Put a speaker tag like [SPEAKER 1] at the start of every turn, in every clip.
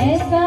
[SPEAKER 1] ऐसा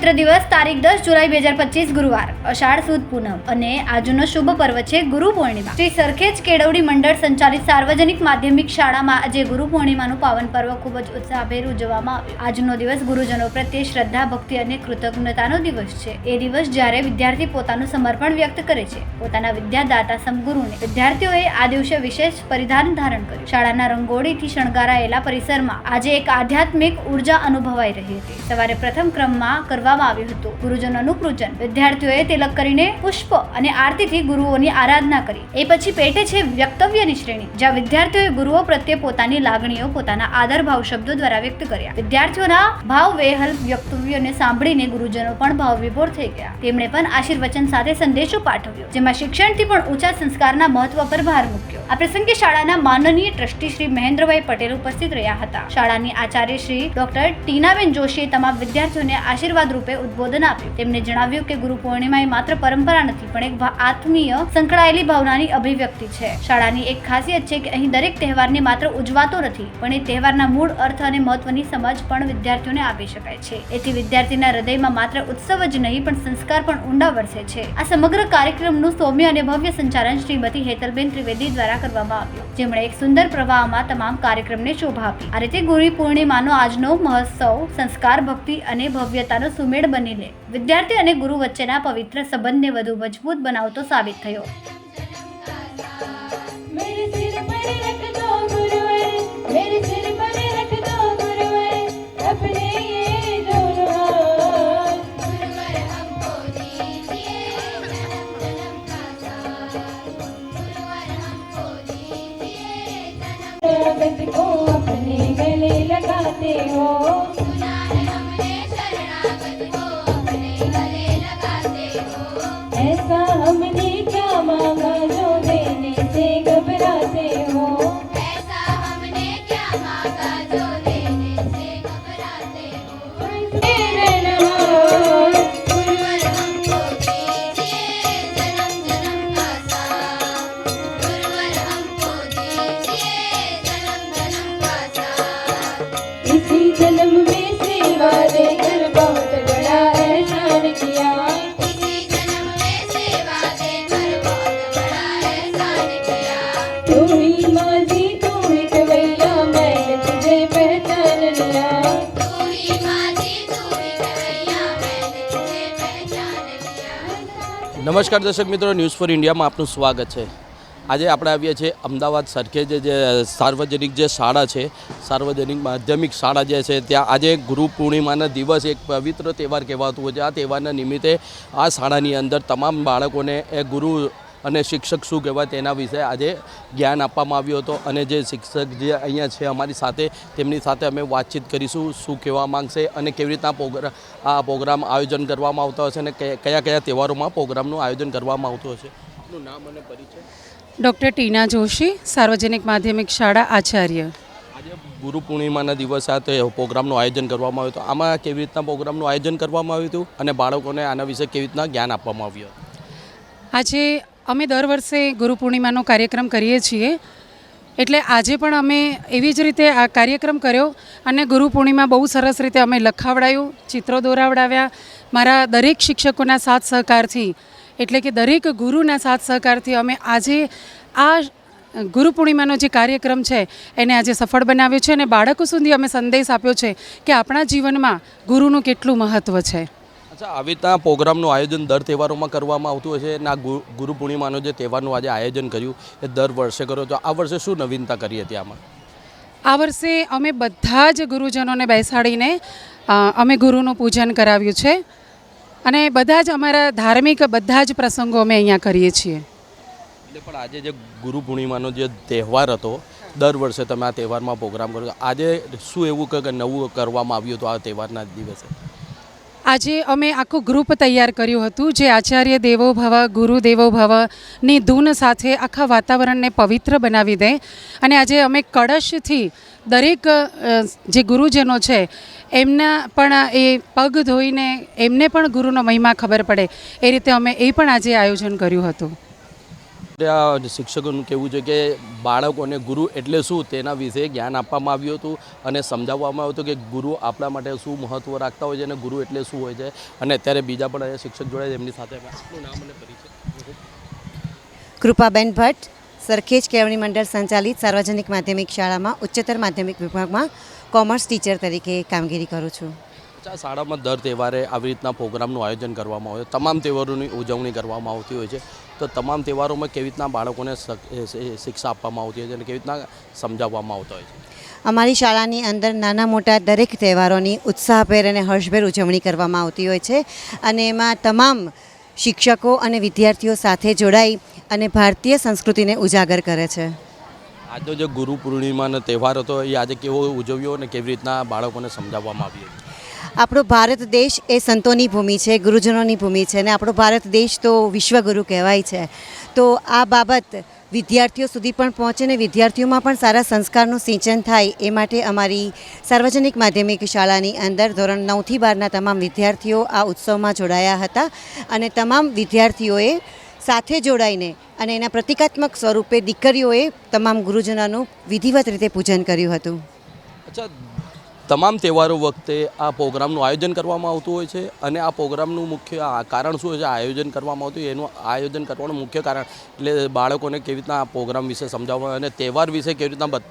[SPEAKER 2] પવિત્ર દિવસ તારીખ દસ જુલાઈ બે હજાર પચીસ ગુરુવાર. અષાઢ સુદ પૂનમ. અને આજનો શુભ પર્વ છે ગુરુ પૂર્ણિમા. શ્રી સરખેજ કેળવણી મંડળ સંચાલિત સાર્વજનિક માધ્યમિક શાળામાં આજે ગુરુ પૂર્ણિમાનું પાવન પર્વ ખૂબ જ ઉત્સાહભેર ઉજવવામાં આવ્યું. આજનો દિવસ ગુરુજનો પ્રત્યે શ્રદ્ધા, ભક્તિ અને કૃતજ્ઞતાનો દિવસ છે. એ દિવસ જ્યારે વિદ્યાર્થી પોતાનું સમર્પણ વ્યક્ત કરે છે. પોતાના વિદ્યાદાતા સમગુરુને વિદ્યાર્થીઓએ આ દિવસે વિશેષ પરિધાન ધારણ કર્યું. શાળાના રંગોળીથી શણગારાયેલા પરિસરમાં આજે એક આધ્યાત્મિક ઊર્જા અનુભવાઈ રહી હતી. સવારે પ્રથમ ક્રમમાં કરવામાં આવ્યું હતું. ગુરુજનોનું પૂજન વિદ્યાર્થીઓએ તિલક કરીને પુષ્પ અને આરતીથી ગુરુઓની આરાધના કરી. એ પછી પેટે છે વ્યક્તવ્યની શ્રેણી, જ્યાં વિદ્યાર્થીઓએ ગુરુઓ પ્રત્યે પોતાની લાગણીઓ, પોતાના આદર ભાવ શબ્દો દ્વારા વ્યક્ત કર્યા. વિદ્યાર્થીઓના ભાવ, વેહલ, વ્યક્તવ્યોને સાંભળીને ગુરુજનો પણ ભાવ વિભોર થઈ ગયા. તેમણે પણ આશીર્વચન સાથે સંદેશો પાઠવ્યો, જેમાં શિક્ષણથી પણ ઊંચા સંસ્કારના મહત્વ પર ભાર મૂક્યો. આ પ્રસંગે શાળાના માનનીય ટ્રસ્ટી શ્રી મહેન્દ્રભાઈ પટેલ ઉપસ્થિત રહ્યા હતા. શાળાની આચાર્ય શ્રી ડોક્ટર ટીનાબેન જોશીએ તમામ વિદ્યાર્થીઓને આશીર્વાદ રૂપે ઉદબોધન આપ્યું. તેમણે જણાવ્યું કે ગુરુ પૂર્ણિમા એ માત્ર પરંપરા નથી, પણ એક આત્મીય સંકળાયેલી ભાવનાની અભિવ્યક્તિ છે. શાળાની એક ખાસિયત છે કે અહીં દરેક તહેવારને માત્ર ઉજવાતો નથી, પણ એ તહેવારના મૂળ અર્થ અને મહત્વની સમજ પણ વિદ્યાર્થીઓને આપી શકાય છે. એથી વિદ્યાર્થીના હૃદયમાં માત્ર ઉત્સવ જ નહીં, પણ સંસ્કાર પણ ઊંડા વરસે છે. આ સમગ્ર કાર્યક્રમનું સૌમ્ય અને ભવ્ય સંચાલન શ્રીમતી હેતલબેન ત્રિવેદી દ્વારા કરવામાં આવ્યું. જેમણે એક સુંદર પ્રવાહમાં તમામ કાર્યક્રમને શોભા આપી. આ રીતે ગુરુ પૂર્ણિમાનો આજનો મહોત્સવ સંસ્કાર, ભક્તિ અને ભવ્યતાનો સુમેળ બની લે વિદ્યાર્થી અને ગુરુ વચ્ચેના પવિત્ર સંબંધને વધુ મજબૂત બનાવતો સાબિત થયો
[SPEAKER 1] मेरे सिर पर रख दो गुरुवर
[SPEAKER 3] નમસ્કાર દર્શક મિત્રો ન્યૂઝ ફોર ઇન્ડિયામાં આપનું સ્વાગત છે. આજે આપણે આવીએ છીએ અમદાવાદ સરખેજ જે સાર્વજનિક જે શાળા છે, સાર્વજનિક માધ્યમિક શાળા જે છે, ત્યાં આજે ગુરુ પૂર્ણિમાના દિવસ એક પવિત્ર તહેવાર કહેવાતું હોય છે. આ તહેવારના નિમિત્તે આ શાળાની અંદર તમામ બાળકોને એ ગુરુ અને શિક્ષક શું કહેવાય તેના વિશે આજે જ્ઞાન આપવામાં આવ્યું હતું. અને જે શિક્ષક જે અહીંયા છે અમારી સાથે તેમની સાથે અમે વાતચીત કરીશું શું કહેવા માંગશે અને કેવી રીતના પ્રોગ્રામ આ પ્રોગ્રામ આયોજન કરવામાં આવતો હશે અને કયા કયા તહેવારોમાં પ્રોગ્રામનું આયોજન કરવામાં આવતું હશે. આપનું નામ અને પરિચય?
[SPEAKER 4] ડૉક્ટર ટીના જોશી સાર્વજનિક માધ્યમિક શાળા આચાર્ય.
[SPEAKER 3] આજે ગુરુ પૂર્ણિમાના દિવસ સાથે પ્રોગ્રામનું આયોજન કરવામાં આવ્યું હતું. આમાં કેવી રીતના પ્રોગ્રામનું આયોજન કરવામાં આવ્યું હતું અને બાળકોને આના વિશે કેવી રીતના જ્ઞાન આપવામાં આવ્યું
[SPEAKER 4] આજે અમે દર વર્ષે ગુરુ પૂર્ણિમાનો કાર્યક્રમ કરીએ છીએ. એટલે આજે પણ અમે એવી જ રીતે આ કાર્યક્રમ કર્યો અને ગુરુ પૂર્ણિમા બહુ સરસ રીતે અમે લખાવડાયું, ચિત્રો દોરાવડાવ્યા. મારા દરેક શિક્ષકોના સાથ સહકારથી, એટલે કે દરેક ગુરુના સાથ સહકારથી અમે આજે આ ગુરુ પૂર્ણિમાનો જે કાર્યક્રમ છે, એને આજે સફળ બનાવ્યો છે અને બાળકો સુધી અમે સંદેશ આપ્યો છે કે આપણા જીવનમાં ગુરુનું કેટલું મહત્ત્વ છે.
[SPEAKER 3] અચ્છા આવી રીતના પ્રોગ્રામનું આયોજન દર તહેવારોમાં કરવામાં આવતું હોય છે. ગુ- ગુરુ પૂર્ણિમાનો જે તહેવારનું આજે આયોજન કર્યું એ દર વર્ષે કરો. તો આ વર્ષે શું નવીનતા કરી હતી આમાં?
[SPEAKER 4] આ વર્ષે અમે બધા જ ગુરુજનોને બેસાડીને અમે ગુરુનું પૂજન કરાવ્યું છે. અને બધા જ અમારા ધાર્મિક બધા જ પ્રસંગો અમે અહીંયા કરીએ છીએ.
[SPEAKER 3] એટલે પણ આજે જે ગુરુ પૂર્ણિમાનો જે તહેવાર હતો દર વર્ષે તમે આ તહેવારમાં પ્રોગ્રામ કરો. આજે શું એવું કે નવું કરવામાં આવ્યું હતું આ તહેવારના દિવસે?
[SPEAKER 4] આજે અમે આખું ગ્રુપ તૈયાર કર્યું હતું જે આચાર્ય દેવો ભવ, ગુરુ દેવો ભવની ધૂન સાથે આખા વાતાવરણને પવિત્ર બનાવી દે. અને આજે અમે કળશથી દરેક જે ગુરુજનો છે, એમના પણ એ પગ ધોઈને એમને પણ ગુરુનો મહિમા ખબર પડે. એ રીતે અમે એ પણ આજે આયોજન કર્યું હતું.
[SPEAKER 3] આ શિક્ષકોનું કહેવું છે કે બાળકોને ગુરુ એટલે શું તેના વિશે જ્ઞાન આપવામાં આવ્યું હતું અને સમજાવવામાં આવ્યું હતું કે ગુરુ આપણા માટે શું મહત્ત્વ રાખતા હોય છે અને ગુરુ એટલે શું હોય છે. અને અત્યારે બીજા પણ અહીંયા શિક્ષક જોડાય એમની સાથે નામ અને પરિચય?
[SPEAKER 5] કૃપાબેન ભટ્ટ સરખેજ કેળવણી મંડળ સંચાલિત સાર્વજનિક માધ્યમિક શાળામાં ઉચ્ચતર માધ્યમિક વિભાગમાં કોમર્સ ટીચર તરીકે કામગીરી કરું છું.
[SPEAKER 3] શાળામાં દર તહેવારે આવી રીતના પ્રોગ્રામનું આયોજન કરવામાં આવે તમામ તહેવારોની ઉજવણી કરવામાં આવતી હોય છે. તો તમામ તહેવારોમાં કેવી રીતના બાળકોને શિક્ષા આપવામાં આવતી હોય છે અને કેવી રીતના સમજાવવામાં આવતા હોય છે?
[SPEAKER 5] અમારી શાળાની અંદર નાના મોટા દરેક તહેવારોની ઉત્સાહભેર અને હર્ષભેર ઉજવણી કરવામાં આવતી હોય છે અને એમાં તમામ શિક્ષકો અને વિદ્યાર્થીઓ સાથે જોડાઈ અને ભારતીય સંસ્કૃતિને ઉજાગર કરે છે.
[SPEAKER 3] આજનો જે ગુરુ પૂર્ણિમાનો તહેવાર હતો એ આજે કેવો ઉજવ્યો અને કેવી રીતના બાળકોને સમજાવવામાં આવ્યું?
[SPEAKER 5] આપણો ભારત દેશ એ સંતોની ભૂમિ છે, ગુરુજનોની ભૂમિ છે અને આપણો ભારત દેશ તો વિશ્વગુરુ કહેવાય છે. તો આ બાબત વિદ્યાર્થીઓ સુધી પણ પહોંચે ને વિદ્યાર્થીઓમાં પણ સારા સંસ્કારનું સિંચન થાય એ માટે અમારી સાર્વજનિક માધ્યમિક શાળાની અંદર ધોરણ નવથી બારના તમામ વિદ્યાર્થીઓ આ ઉત્સવમાં જોડાયા હતા અને તમામ વિદ્યાર્થીઓએ સાથે જોડાઈને અને એના પ્રતિકાત્મક સ્વરૂપે દીકરીઓએ તમામ ગુરુજનોનું વિધિવત રીતે પૂજન કર્યું હતું.
[SPEAKER 3] અચ્છા તમામ તહેવારો વખતે આ પ્રોગ્રામનું આયોજન કરવામાં આવતું હોય છે અને આ પ્રોગ્રામનું મુખ્ય કારણ શું છે? આયોજન કરવામાં આવતું એનું આયોજન કરવાનું મુખ્ય કારણ એટલે બાળકોને કેવી રીતના આ પ્રોગ્રામ વિશે સમજાવવા અને તહેવાર વિશે કેવી રીતના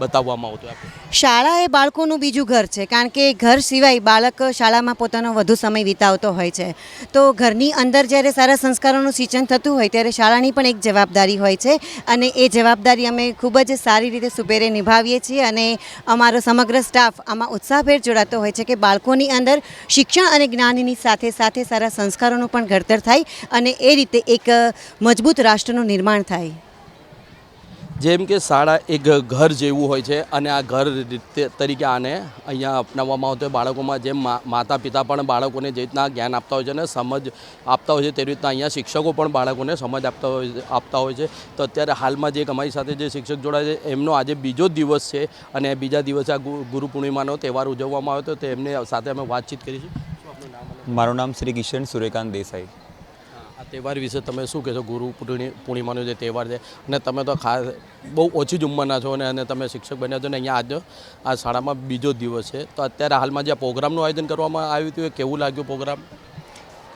[SPEAKER 3] બતાવવામાં આવતું
[SPEAKER 5] શાળા એ બાળકોનું બીજું ઘર છે, કારણ કે ઘર સિવાય બાળક શાળામાં પોતાનો વધુ સમય વિતાવતો હોય છે. તો ઘરની અંદર જ્યારે સારા સંસ્કારોનું સિંચન થતું હોય ત્યારે શાળાની પણ એક જવાબદારી હોય છે અને એ જવાબદારી અમે ખૂબ જ સારી રીતે સુપેરે નિભાવીએ છીએ અને અમારો સમગ્ર સ્ટાફ આમાં ઉત્સાહભેર જોડાતો હોય છે કે બાળકોની અંદર શિક્ષણ અને જ્ઞાનની સાથે સાથે સારા સંસ્કારોનું પણ ઘડતર થાય અને એ રીતે એક મજબૂત રાષ્ટ્રનું નિર્માણ થાય.
[SPEAKER 3] જેમ કે શાળા એક ઘર જેવું હોય છે અને આ ઘર તરીકે આને અહીંયા અપનાવવામાં આવતું હોય. બાળકોમાં જેમ માતા પિતા પણ બાળકોને જે રીતના જ્ઞાન આપતા હોય છે અને સમજ આપતા હોય છે તે રીતના અહીંયા શિક્ષકો પણ બાળકોને સમજ આપતા હોય આપતા હોય છે. તો અત્યારે હાલમાં જે અમારી સાથે જે શિક્ષક જોડાય છે, એમનો આજે બીજો દિવસ છે અને બીજા દિવસે આ ગુરુ પૂર્ણિમાનો તહેવાર ઉજવવામાં આવ્યો હતો. તો એમને સાથે અમે વાતચીત અને
[SPEAKER 6] મારું નામ શ્રી કિશન સૂર્યકાંત દેસાઈ.
[SPEAKER 3] તહેવાર વિશે તમે શું કહેશો? ગુરુ પૂર્ણિમાનો જે તહેવાર છે, અને તમે તો ખાસ બહુ ઓછી જ ઉંમરના છો અને તમે શિક્ષક બન્યા છો ને, અહીંયા આજ આ શાળામાં બીજો દિવસ છે. તો અત્યારે હાલમાં જે પ્રોગ્રામનું આયોજન કરવામાં આવ્યું હતું, એ કેવું લાગ્યું પ્રોગ્રામ?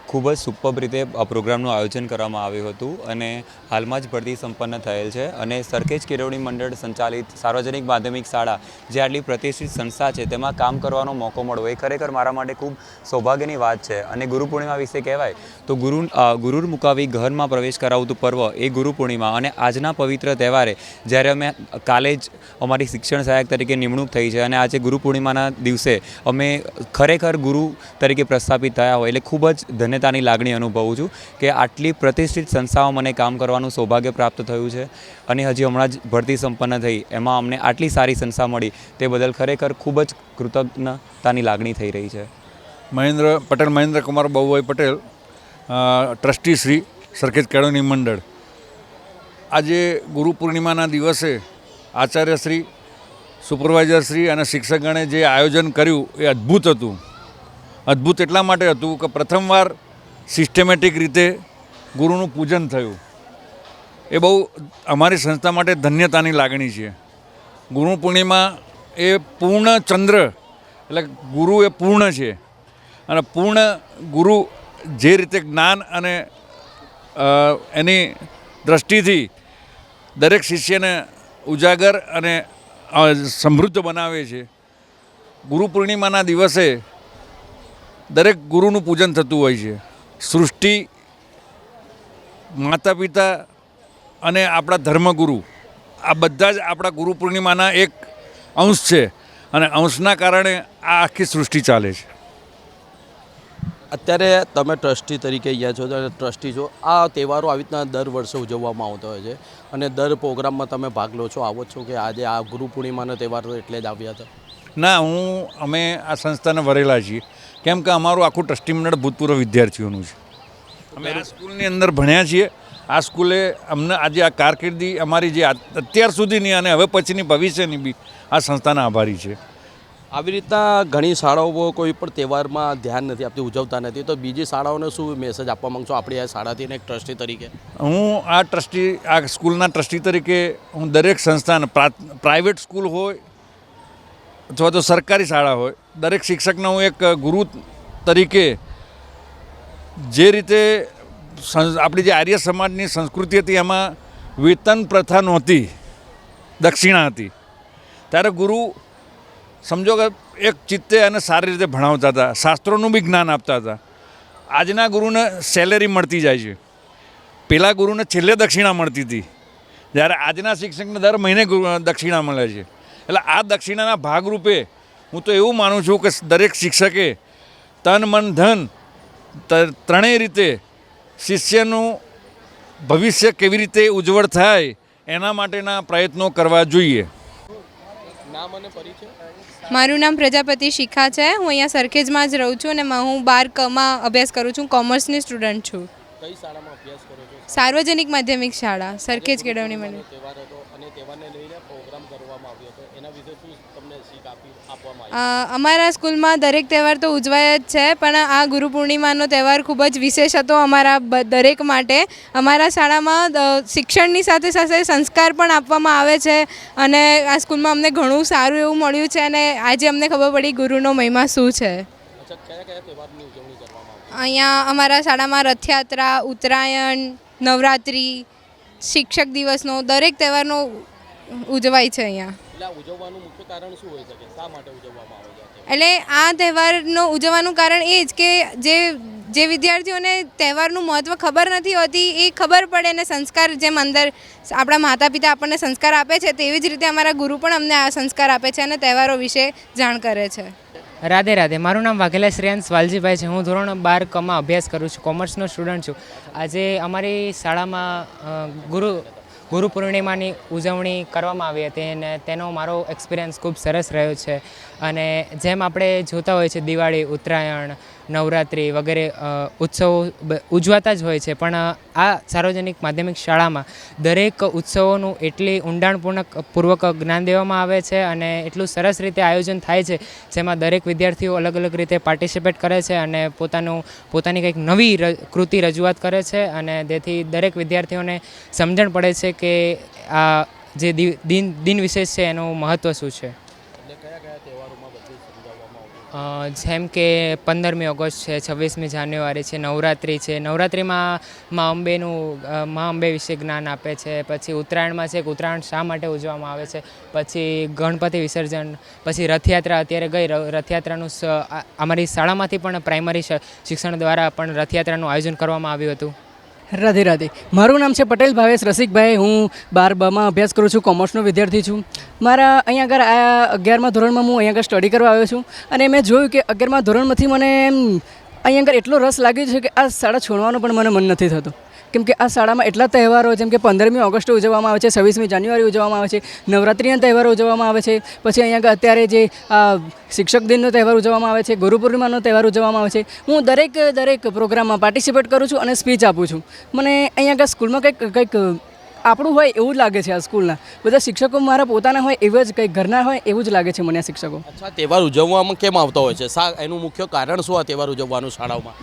[SPEAKER 6] ખૂબ જ સુપર રીતે આ પ્રોગ્રામનું આયોજન કરવામાં આવ્યું હતું અને હાલમાં જ ભરતી સંપન્ન થયેલ છે અને સરખેજ કેળવણી મંડળ સંચાલિત સાર્વજનિક માધ્યમિક શાળા જે આટલી પ્રતિષ્ઠિત સંસ્થા છે, તેમાં કામ કરવાનો મોકો મળવો એ ખરેખર મારા માટે ખૂબ સૌભાગ્યની વાત છે. અને ગુરુ પૂર્ણિમા વિશે કહેવાય તો ગુરુ ગુરુર મુકાવી ઘરમાં પ્રવેશ કરાવતું પર્વ એ ગુરુ પૂર્ણિમા અને આજના પવિત્ર તહેવારે જ્યારે અમે કાલે જ અમારી શિક્ષણ સહાયક તરીકે નિમણૂક થઈ છે અને આજે ગુરુ પૂર્ણિમાના દિવસે અમે ખરેખર ગુરુ તરીકે પ્રસ્થાપિત થયા હોય એટલે ખૂબ જ ધન્યતાની લાગણી અનુભવું છું કે આટલી પ્રતિષ્ઠિત સંસ્થાઓ મને કામ કરવાનું સૌભાગ્ય પ્રાપ્ત થયું છે અને હજી હમણાં જ ભરતી સંપન્ન થઈ. એમાં અમને આટલી સારી સંસ્થા મળી, તે બદલ ખરેખર ખૂબ જ કૃતજ્ઞતાની લાગણી થઈ રહી છે.
[SPEAKER 7] મહેન્દ્ર, પટેલ મહેન્દ્ર કુમાર બહુભાઈ પટેલ ટ્રસ્ટી શ્રી સરખેજ કેળવણી મંડળ. આજે ગુરુ પૂર્ણિમાના દિવસે આચાર્યશ્રી સુપરવાઇઝરશ્રી અને શિક્ષકગણે જે આયોજન કર્યું એ અદ્ભુત હતું. અદ્ભુત એટલા માટે હતું કે પ્રથમવાર સિસ્ટમેટિક રીતે ગુરુનું પૂજન થયું. એ બહુ અમારી સંસ્થા માટે ધન્યતાની લાગણી છે. ગુરુ પૂર્ણિમા એ પૂર્ણ ચંદ્ર, એટલે ગુરુ એ પૂર્ણ છે. અને પૂર્ણ ગુરુ જે રીતે જ્ઞાન અને એની દ્રષ્ટિથી દરેક શિષ્યને ઉજાગર અને સમૃદ્ધ બનાવે છે. ગુરુ પૂર્ણિમાના દિવસે દરેક ગુરુનું પૂજન થતું હોય છે. સૃષ્ટિ માતા પિતા અને આપણા ધર્મગુરુ. આ બધા જ આપણા ગુરુ પૂર્ણિમાના એક અંશ છે અને અંશના કારણે આ આખી સૃષ્ટિ ચાલે છે.
[SPEAKER 3] અત્યારે તમે ટ્રસ્ટી તરીકે અહીંયા છો અને ટ્રસ્ટી છો. આ તહેવારો આવી રીતના દર વર્ષે ઉજવવામાં આવતો હોય છે અને દર પ્રોગ્રામમાં તમે ભાગ લો છો આવો છો કે આજે આ ગુરુ પૂર્ણિમાનો તહેવાર એટલે જ આવ્યા હતા?
[SPEAKER 7] ના હું અમે આ સંસ્થાને વરેલા છીએ. કેમ કે અમારું આખું ટ્રસ્ટી મંડળ ભૂતપૂર્વ વિદ્યાર્થીઓનું છે. અમે આ સ્કૂલની અંદર ભણ્યા છીએ. આ સ્કૂલે અમને આજે આ કારકિર્દી અમારી જે અત્યાર સુધીની અને હવે પછીની ભવિષ્યની બી આ સંસ્થાના આભારી છે.
[SPEAKER 3] આવી રીતના ઘણી શાળાઓ કોઈ પણ તહેવારમાં ધ્યાન નથી આપતી ઉજવતા નથી. તો બીજી શાળાઓને શું મેસેજ આપવા માગશો? આપણી આ શાળાથી એક ટ્રસ્ટી તરીકે.
[SPEAKER 7] હું આ ટ્રસ્ટી આ સ્કૂલના ટ્રસ્ટી તરીકે હું દરેક સંસ્થાને પ્રા- પ્રાઇવેટ સ્કૂલ હોય અથવા તો સરકારી શાળા હોય, દરેક શિક્ષકને હું એક ગુરુ તરીકે જે રીતે આપણી જે આર્ય સમાજની સંસ્કૃતિ હતી, એમાં વેતન પ્રથા નહોતી, દક્ષિણા હતી. ત્યારે ગુરુ સમજો કે એક ચિત્તે અને સારી રીતે ભણાવતા હતા, શાસ્ત્રોનું બી જ્ઞાન આપતા હતા. આજના ગુરુને સેલેરી મળતી જાય છે. પેલા ગુરુને છેલ્લે દક્ષિણા મળતી હતી. જ્યારે આજના શિક્ષકને દર મહિને દક્ષિણા મળે છે. એટલે આ દક્ષિણાના ભાગરૂપે હું તો એવું માનું છું કે દરેક શિક્ષકે તન મન ધન ત્રણેય રીતે શિષ્યનું ભવિષ્ય કેવી રીતે ઉજ્જવળ થાય એના માટેના પ્રયત્નો કરવા જોઈએ.
[SPEAKER 8] મારું નામ પ્રજાપતિ શિખા છે. હું અહીંયા સરખેજમાં જ રહું છું અને હું બાર કમાં અભ્યાસ કરું છું. કોમર્સની સ્ટુડન્ટ છું.
[SPEAKER 3] કઈ શાળામાં અભ્યાસ કરો છો?
[SPEAKER 8] સાર્વજનિક માધ્યમિક શાળા સરખેજ કેળવણી મંડળ
[SPEAKER 3] તહેવાર હતો અને તહેવારને લઈને પ્રોગ્રામ કરવામાં આવ્યો હતો એના વિશે શું તમને શીખ આપી આપવામાં
[SPEAKER 8] અ, અમારા સ્કૂલમાં દરેક તહેવાર તો ઉજવાય જ છે પણ આ ગુરુ પૂર્ણિમાનો તહેવાર ખૂબ જ વિશેષ હતો અમારા દરેક માટે. અમારા શાળામાં શિક્ષણની સાથે સાથે સંસ્કાર પણ આપવામાં આવે છે અને આ સ્કૂલમાં અમને ઘણું સારું એવું મળ્યું છે અને આજે અમને ખબર પડી ગુરુનો મહિમા શું છે? અહીંયા અમારા શાળામાં રથયાત્રા ઉત્તરાયણ નવરાત્રિ શિક્ષક દિવસનો દરેક તહેવારનો ઉજવાય છે અહીંયા.
[SPEAKER 3] એટલે આ ઉજવવાનું મુખ્ય કારણ શું હોઈ શકે શા માટે ઉજવવામાં આવે છે? આ તહેવાર?
[SPEAKER 8] એટલે આ તહેવારનો ઉજવવાનું કારણ એ જ કે જે જે વિદ્યાર્થીઓને તહેવારનું મહત્ત્વ ખબર નથી હોતી એ ખબર પડે અને સંસ્કાર જેમ અંદર આપણા માતા પિતા આપણને સંસ્કાર આપે છે તેવી જ રીતે અમારા ગુરુ પણ અમને આ સંસ્કાર આપે છે અને તહેવારો વિશે જાણ કરે છે.
[SPEAKER 9] રાધે રાધે મારું નામ વાઘેલા શ્રેયાંશ વાલજીભાઈ છે. હું ધોરણ બાર કમાં અભ્યાસ કરું છું કોમર્સનો સ્ટુડન્ટ છું. આજે અમારી શાળામાં ગુરુ ગુરુ પૂર્ણિમાની ઉજવણી કરવામાં આવી હતી અને તેનો મારો એક્સપિરિયન્સ ખૂબ સરસ રહ્યો છે. અને જેમ આપણે જોતા હોઈએ છીએ દિવાળી, ઉત્તરાયણ નવરાત્રિ વગેરે ઉત્સવો ઉજવાતા જ હોય છે. પણ આ સાર્વજનિક માધ્યમિક શાળામાં દરેક ઉત્સવોનું એટલી ઊંડાણપૂર્ણક પૂર્વક જ્ઞાન દેવામાં આવે છે અને એટલું સરસ રીતે આયોજન થાય છે, જેમાં દરેક વિદ્યાર્થીઓ અલગ અલગ રીતે પાર્ટિસિપેટ કરે છે અને પોતાનું, પોતાની કંઈક નવી કૃતિ રજૂઆત કરે છે અને તેથી દરેક વિદ્યાર્થીઓને સમજણ પડે છે કે આ જે દિન દિન વિશેષ છે એનું મહત્ત્વ શું છે
[SPEAKER 3] એટલે કયા કયા તહેવારોમાં બધું સમજાવવામાં આવતું
[SPEAKER 9] અ, જેમ કે પંદરમી ઓગસ્ટ છે, છવ્વીસમી જાન્યુઆરી છે, નવરાત્રિ છે. નવરાત્રિમાં મા અંબેનું મા અંબે વિશે જ્ઞાન આપે છે. પછી ઉત્તરાયણમાં છે ઉત્તરાયણ શા માટે ઉજવવામાં આવે છે? પછી ગણપતિ વિસર્જન, પછી રથયાત્રા. અત્યારે ગઈ રથયાત્રાનું અમારી શાળામાંથી પણ પ્રાઇમરી શિક્ષણ દ્વારા પણ રથયાત્રાનું આયોજન કરવામાં આવ્યું હતું.
[SPEAKER 10] રાધે રાધે. મારું નામ છે પટેલ ભાવેશ રસિકભાઈ. હું બાર બમાં અભ્યાસ કરું છું, કોમર્સનો વિદ્યાર્થી છું. મારા અહીંયા આગળ આ અગિયારમા ધોરણમાં હું અહીંયા આગળ સ્ટડી કરવા આવ્યો છું અને મેં જોયું કે અગિયારમા ધોરણમાંથી મને એમ અહીંયા આગળ એટલો રસ લાગ્યો છે કે આ શાળા છોડવાનું પણ મને મન નથી થતું. કેમ કે આ શાળામાં એટલા તહેવારો જેમ કે પંદરમી ઓગસ્ટ ઉજવવામાં આવે છે, છવ્વીસમી જાન્યુઆરી ઉજવવામાં આવે છે, નવરાત્રિના તહેવારો ઉજવવામાં આવે છે, પછી અહીંયા અત્યારે જે શિક્ષક દિનનો તહેવાર ઉજવવામાં આવે છે, ગુરુ પૂર્ણિમાનો તહેવાર ઉજવવામાં આવે છે. હું દરેક દરેક પ્રોગ્રામમાં પાર્ટિસિપેટ કરું છું અને સ્પીચ આપું છું. મને અહીંયા આગળ સ્કૂલમાં કંઈક કંઈક આપણું હોય એવું જ લાગે છે આ સ્કૂલના. બધા શિક્ષકો મારા પોતાના હોય એવા જ કંઈક ઘરના હોય એવું જ લાગે છે મને આ શિક્ષકો.
[SPEAKER 3] અચ્છા તહેવાર ઉજવવામાં કેમ આવતા હોય છે? શા એનું મુખ્ય કારણ શું આ તહેવાર ઉજવવાનું શાળાઓમાં?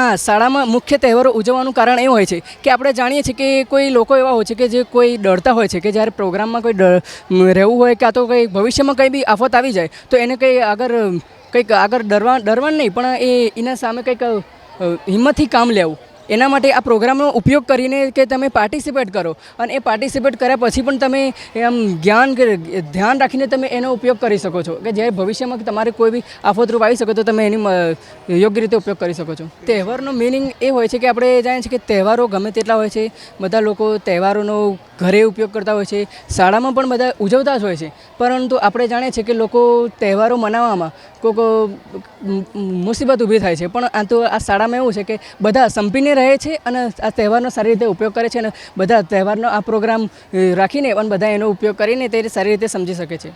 [SPEAKER 10] આ શાળામાં મુખ્ય તહેવારો ઉજવવાનું કારણ એ હોય છે કે આપણે જાણીએ છીએ કે કોઈ લોકો એવા હોય છે કે જે કોઈ ડરતા હોય છે કે જ્યારે પ્રોગ્રામમાં કોઈ રહેવું હોય કાં તો કંઈ ભવિષ્યમાં કંઈ બી આફત આવી જાય તો એને કંઈ આગળ કંઈક આગળ ડરવા ડરવાનું નહીં પણ એ એના સામે કંઈક હિંમતથી કામ લેવું. એના માટે આ પ્રોગ્રામનો ઉપયોગ કરીને કે તમે પાર્ટિસિપેટ કરો. અને એ પાર્ટિસિપેટ કર્યા પછી પણ તમે એમ જ્ઞાન ધ્યાન રાખીને તમે એનો ઉપયોગ કરી શકો છો. કે જ્યારે ભવિષ્યમાં તમારે કોઈ બી આફતરૂપ આવી શકે તો તમે એની યોગ્ય રીતે ઉપયોગ કરી શકો છો. તહેવારનો મિનિંગ એ હોય છે કે આપણે જાણીએ છીએ કે તહેવારો ગમે તેટલા હોય છે. બધા લોકો તહેવારોનો ઘરે ઉપયોગ કરતા હોય છે, શાળામાં પણ બધા ઉજવતા જ હોય છે. પરંતુ આપણે જાણીએ છીએ કે લોકો તહેવારો મનાવવામાં કોઈક મુસીબત ઊભી થાય છે. પણ આ તો આ શાળામાં એવું છે કે બધા સંપીને રહે છે અને આ તહેવારનો સારી રીતે ઉપયોગ કરે છે અને બધા તહેવારનો આ પ્રોગ્રામ રાખીને અને બધા એનો ઉપયોગ કરીને તે સારી રીતે સમજી શકે છે.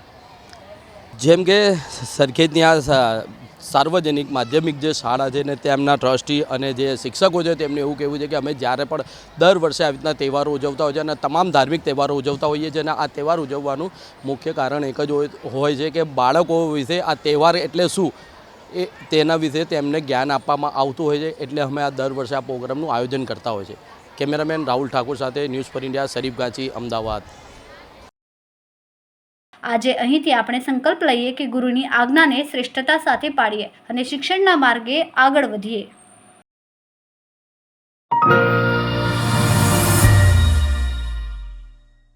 [SPEAKER 3] જેમ કે સરખેજની આ સાર્વજનિક માધ્યમિક જે શાળા છે ને તેમના ટ્રસ્ટી અને જે શિક્ષકો છે તેમને એવું કહેવું છે કે અમે જ્યારે પણ દર વર્ષે આવી રીતના તહેવારો ઉજવતા હોય છે અને તમામ ધાર્મિક તહેવારો ઉજવતા હોઈએ છીએ અને આ તહેવાર ઉજવવાનું મુખ્ય કારણ એક જ હોય- છે કે બાળકો વિશે આ તહેવાર એટલે શું એ તેના વિશે તેમને જ્ઞાન આપવામાં આવતું હોય છે એટલે અમે આ દર વર્ષે આ પ્રોગ્રામનું આયોજન કરતા હોય છે. કેમેરામેન રાહુલ ઠાકુર સાથે news for India, Sharif Ganchi, Ahmedabad.
[SPEAKER 2] આજે અહીંથી આપણે સંકલ્પ લઈએ કે ગુરુની આજ્ઞાને શ્રેષ્ઠતા સાથે પાડીએ અને શિક્ષણના માર્ગે આગળ વધીએ.